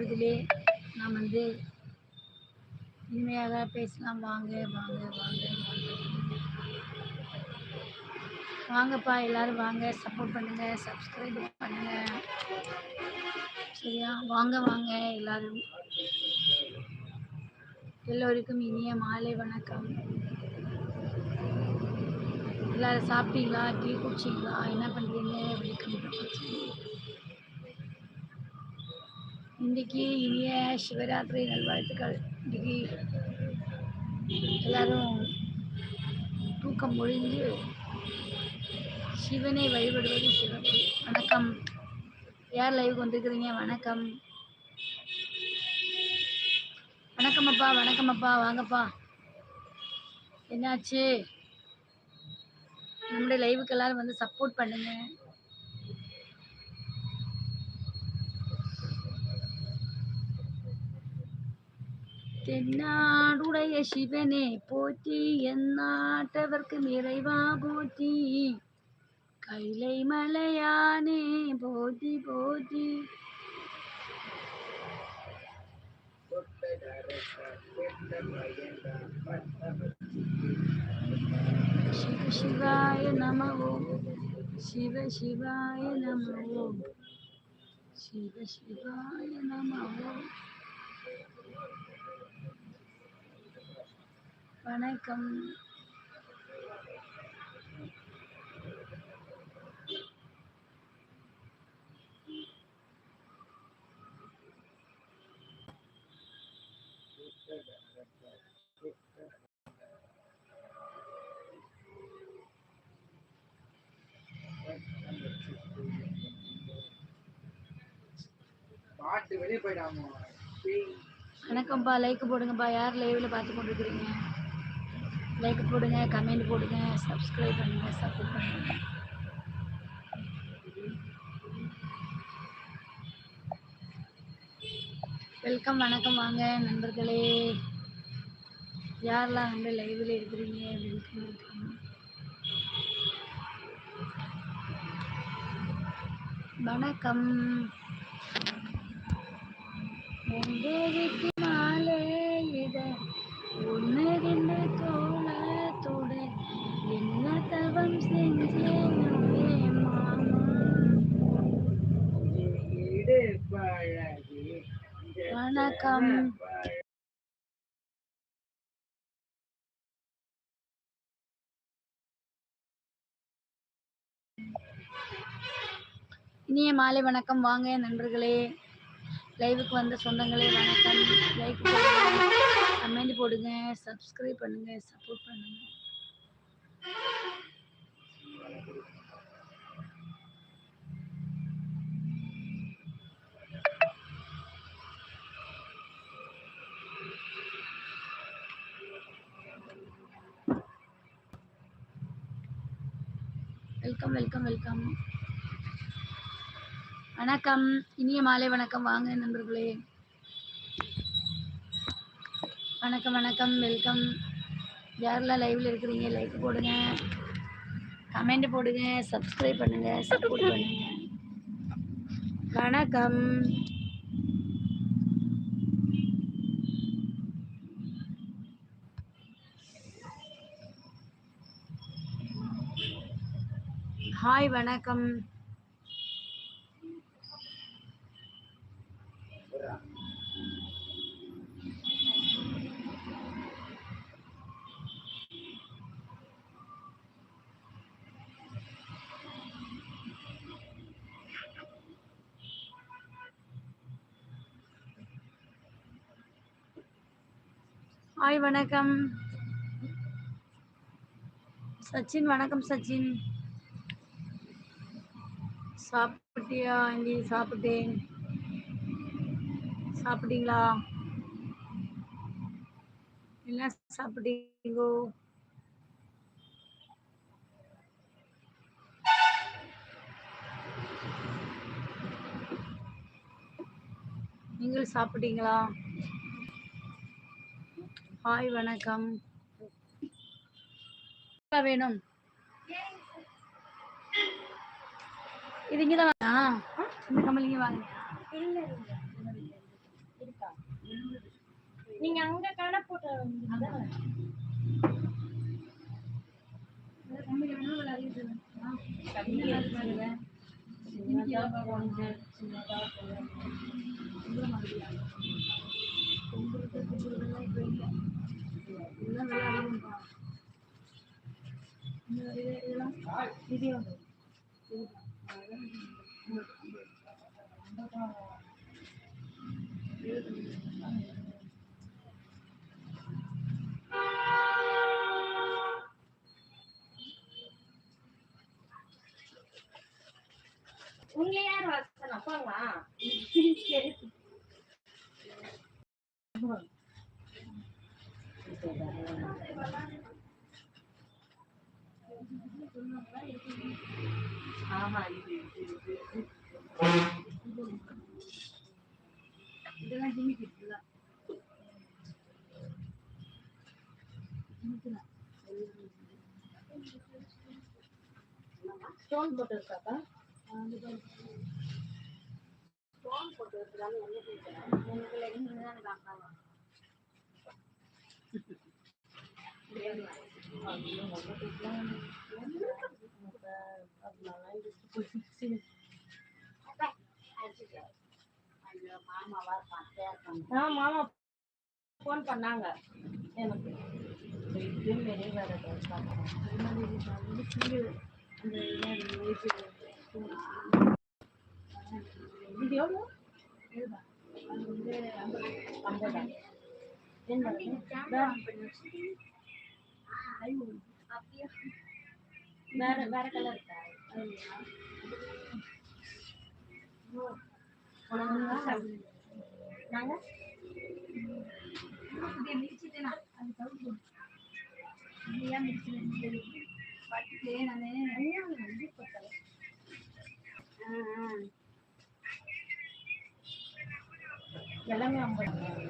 பொழுதிலே நாம் வந்து இனிமையாக பேசலாம். வாங்க வாங்க வாங்க வாங்க. வாங்கப்பா எல்லாரும் வாங்க. சப்போர்ட் பண்ணுங்க சப்ஸ்கிரைப் பண்ணுங்க. சரியா? வாங்க வாங்க எல்லாரும். எல்லோருக்கும் இனிய மாலை வணக்கம். எல்லாரும் சாப்பிட்டீங்களா? டீ குடிச்சிங்களா? என்ன பண்ணுறீங்க வெல்கம் இன்றைக்கி இனிய சிவராத்திரி நல்வாழ்த்துக்கள். இன்றைக்கி எல்லாரும் தூக்கம் ஒழிஞ்சு சிவனை வழிபடுவது சிவன் வணக்கம். யார் லைவுக்கு வந்திருக்கிறீங்க? வணக்கம். வணக்கம் அப்பா வணக்கம் அப்பா. வாங்கப்பா. என்னாச்சு? நம்முடைய லைவுக்கு எல்லாரும் வந்து சப்போர்ட் பண்ணுங்க. தென்னாடுடைய சிவனே போற்றி எந்நாட்டவர்க்கு நிறைவா போற்றி கைலை மலையானே போற்றி போற்றி சிவ சிவாய நம ஓம் சிவ சிவாய நம ஓம் சிவ சிவாய நம வணக்கம். வணக்கம்ப்பா லைக் போடுங்கப்பா. யார் லைவில் பார்த்து கொண்டிருக்கிறீங்க லைக் போடுங்க கமெண்ட் போடுங்க சப்ஸ்கிரைப் பண்ணுங்க சப்போர்ட் பண்ணுங்க. வெல்கம் வணக்கம் வாங்க நண்பர்களே. யாரெல்லாம் வந்து லைவில் இருக்கிறீங்க வெல்கம் வணக்கம் உங்க வீட்டு வணக்கம் இனிய மாலை வணக்கம். வாங்க நண்பர்களே. லைவுக்கு வந்த சொந்தங்களே வணக்கம். லைக் கமெண்ட் போடுங்க. சப்ஸ்கிரைப் பண்ணுங்க. சப்போர்ட் பண்ணுங்க. Welcome welcome welcome. வணக்கம். இனிய மாலை வணக்கம். வாங்க நண்பர்களே. வணக்கம் வணக்கம். வெல்கம். யாரெல்லாம் லைவ்ல இருக்கிறீங்க லைக் போடுங்க. கமெண்ட் போடுங்க. சப்ஸ்கிரைப் பண்ணுங்க. சப்போர்ட் பண்ணுங்க. வணக்கம். ஹாய் வணக்கம். ஹாய் வணக்கம். சச்சின் வணக்கம் சச்சின். சாப்பிட்டியா ஆண்டி சாப்பிட்டேன். சாப்பிட்டீங்களா? என்ன சாப்பிட்டீங்கோ? நீங்கள் சாப்பிட்டீங்களா? ஹாய் வணக்கம். என்ன வேணும்? இது இங்கே தான் வாங்க இந்த கம்பல் இங்கே வாங்க. நீங்க அங்க கடை போட்ட அதான் கம்மியில் வேணும் இல்லை அதிகத்தில் வேணுமா Terima kasih. கும்புறதெல்லாம் இப்போ இல்லை இதெல்லாம் விலை அதிகம்ப்பா இந்த இது இதெல்லாம் இது வந்து இதுதான் அதான் ஐம்பது ஐம்பது ஐம்பது ஸ்டோன் போட்டு இருக்காக்கா ஸ்டோன் போட்டு இருக்கிறாங்க என்ன கேட்குறேன் உங்களுக்கு எங்கே தான் காக்காவா மாமாவா பார்த்தேன் ஆ மாமா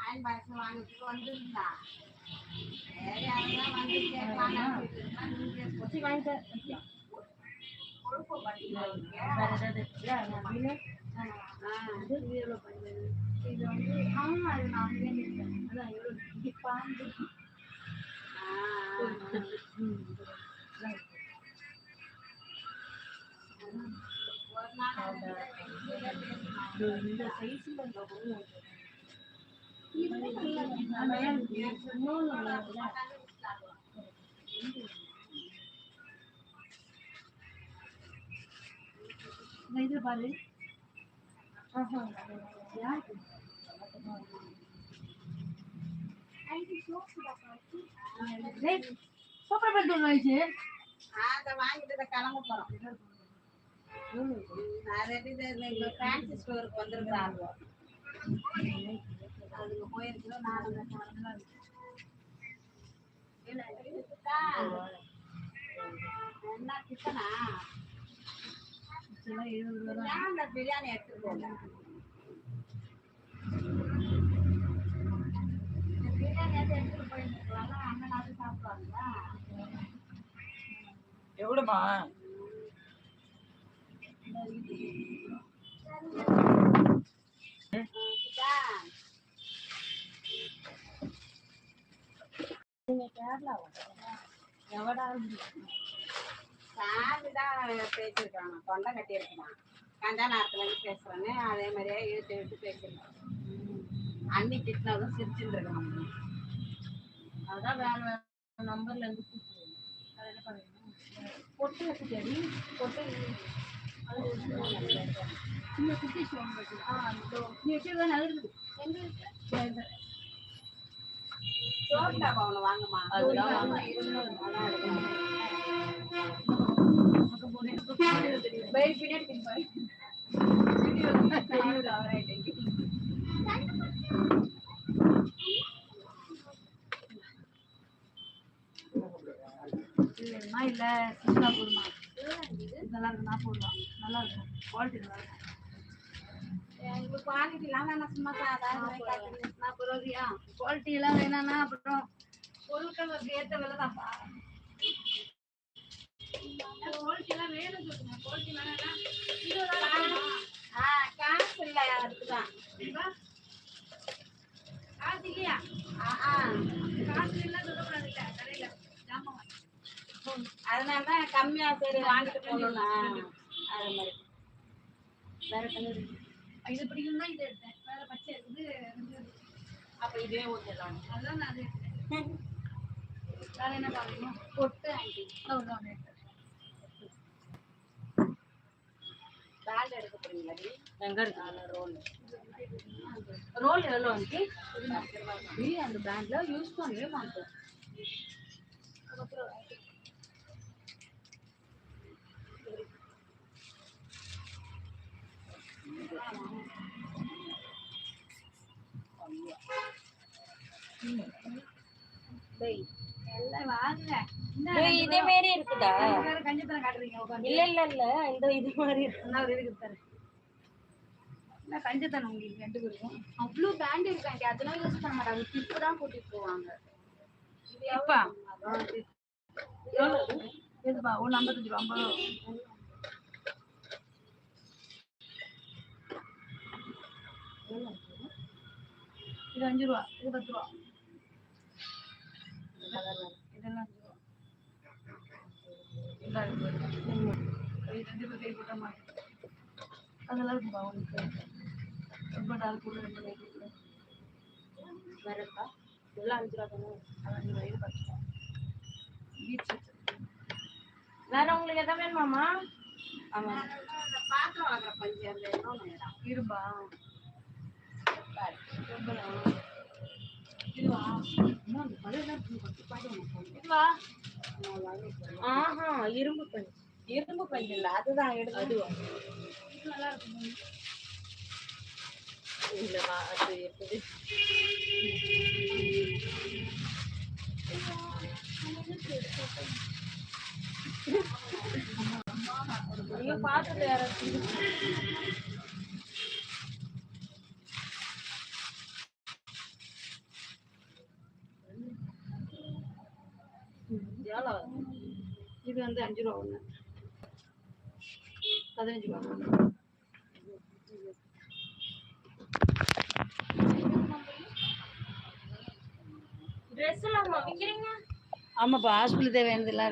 எவ்வளோ இது பாஞ்சு ஒரு நாள் இந்த சைஸ்ல இது பாரு யாருக்கு சூப்பர் பெட்ரோல் ஆயிடுச்சு அதை வாங்கிட்டு இதை கிளம்ப போறோம் அது எப்படி ஃபேன்சி ஸ்டோருக்கு வந்திருக்கிறாங்க அதுக்கு போயிருக்கிறோம் நாலு என்ன கிட்டனா எழுபது ரூபா அந்த பிரியாணி எடுத்துட்டு போங்க பிரியாணி எடுத்துட்டு போயிருந்துருக்கலாம் அண்ணன் அது சாப்பிடுவாங்களா? எவ்வளோமா நீங்க கேரளா எவடா சாமி தான் பேசியிருக்காங்க. தொண்டை கட்டி இருக்கான் கஞ்சா நேரத்துல இருந்து பேசுறேன்னு அதே மாதிரியே இழுத்து இழுத்து பேசியிருக்கான் அண்ணி திட்டினதும் சிரிச்சுட்டு இருக்கான் அதான் வேற வேற நம்பர்ல இருந்து கூப்பிடுவோம் அது என்ன பண்ணணும் பொட்டு வச்சுக்கடி பொட்டு அது சின்ன குட்டி வச்சு ஆ நீ வச்சிருக்கா நல்லா இருக்குது. எங்க இல்ல சிம்பிளா போடுமா இதெல்லாம் இருக்கு நான் போடுவேன் நல்லா இருக்கும். குவாலிட்டி நல்லா இருக்கும். உங்களுக்கு குவாலிட்டி எல்லாம் வேணாம் சும்மா நாற்பது ரூபாய்யா குவாலிட்டி எல்லாம் வேணாம்னா அப்புறம் பொருட்களுக்கு ஏத்த விலை தான்ப்பா குவாலிட்டி எல்லாம் வேணும் சொல்லுங்க குவாலிட்டி வேணாம்னா இருபது ரூபாய் ஆ காசு இல்ல அதுக்குதான். காசு இல்லையா? ஆ, ஆ. காசு இல்ல சொல்லக்கூடாது இல்ல கடையில. ஜாமான் வாங்க. அதனாலதான் கம்மியா சரி வாங்கிட்டு போகணும்னா அது மாதிரி. வேற இது பிடிக்கும்னா இது எடுத்தேன். வேற பச்சை இருக்குது. அப்ப இதே ஊத்திடலாம் அதான் நான் அது எடுத்தேன். வேற என்ன பார்க்கணும் பொட்டு ஆண்டி ஒன்று எடுத்தேன். பேண்ட் எடுக்க போறீங்களா டி? எங்க இருக்கு? ரோல் ரோல் எவ்வளோ வந்து அந்த பேண்ட்ல யூஸ் பண்ணவே மாட்டோம் எல்லாம் இதே மாரி இருக்குதா? இல்ல இல்ல இல்ல. இந்த இது மாதிரி இருக்கு. கஞ்சத்தனம் உங்களுக்கு ரெண்டு பேருக்கும் அவ்வளவு பேண்ட் இருக்காங்க அதெல்லாம் யூஸ் பண்ண மாட்டாங்க. கிளிப்பு தான் கூட்டிட்டு போவாங்க. எப்பா எவ்வளோ எதுப்பா? ஒன்று ஐம்பத்தஞ்சு ரூபா ஐம்பது இது அஞ்சு ரூபா இது பத்து ரூபா. இதெல்லாம் அஞ்சு ரூபா. கை போட்ட மாதிரி அதெல்லாம் இருக்குப்பா உனக்கு ரொம்ப நாள் கூட ரெண்டு கை கூட. வேற இருக்கா இதெல்லாம் அஞ்சு ரூபா தானே. அஞ்சு ரூபா இது பத்து ரூபா. பீச் வேற உங்களுக்கு எதாவது வேணுமாமா ஆமா. பாத்திரம் வளர்க்குற பஞ்சு அந்த. இரும்பா இதுவா ஆஹா இரும்பு பஞ்சு இரும்பு பஞ்சு இல்ல அதுதான் எடுத்து அதுவா? நல்லா இருக்கும். இல்லவா அது எப்படி? நீங்க பார்த்துட்டு யாராச்சும் எவ்வளோ இது வந்து அஞ்சு ரூபா ஒன்று பதினஞ்சு ரூபா ட்ரெஸ் எல்லாம் விற்கிறீங்க ஆமாப்பா ஹாஸ்பிட்டல் தேவையானதெல்லாம்